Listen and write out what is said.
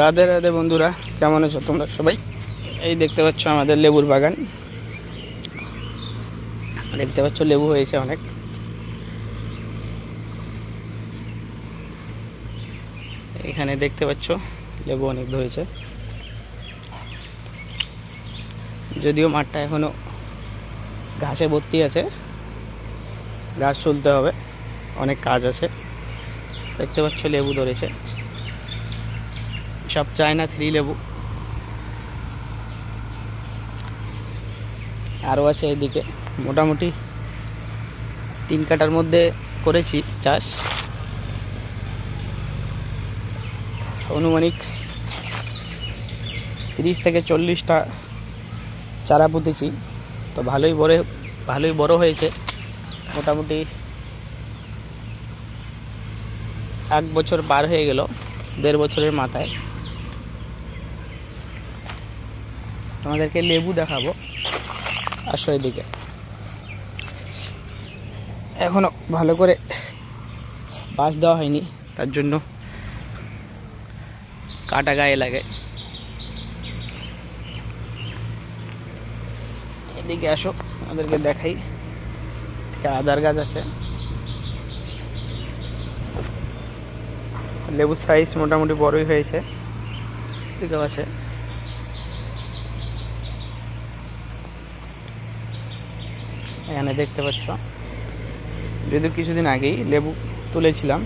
রাধে রাধে বন্ধুরা, কেমন আছো তোমরা সবাই? এই দেখতে পাচ্ছ আমাদের লেবুর বাগান। দেখতে পাচ্ছ লেবু হয়েছে অনেক। এখানে দেখতে পাচ্ছ লেবু অনেক ধরেছে। যদিও মাঠটা এখনও ঘাসে ভর্তি আছে। ঘাস তুলতে হবে, অনেক কাজ আছে। দেখতে পাচ্ছ লেবু ধরেছে। সব চায়না থ্রি লেবু। আরও আছে এদিকে। মোটামুটি তিন কাটার মধ্যে করেছি চাষ। আনুমানিক তিরিশ থেকে চল্লিশটা চারা পুঁতেছি। তো ভালোই বড় ভালোই বড় হয়েছে। মোটামুটি এক বছর পার হয়ে গেল, দেড় বছরের মাথায়। তোমাদেরকে লেবু দেখাবো। আসো এদিকে। এখনও ভালো করে বাঁশ দেওয়া হয়নি, তার জন্য কাটা গায়ে লাগে। এদিকে আসো আমাদেরকে দেখাই। আদার গাছ আছে। লেবুর সাইজ মোটামুটি বড়ই হয়েছে। এদিকেও আছে। এখানে দেখতে পাচ্ছ। যেহেতু কিছুদিন আগেই লেবু তুলেছিলাম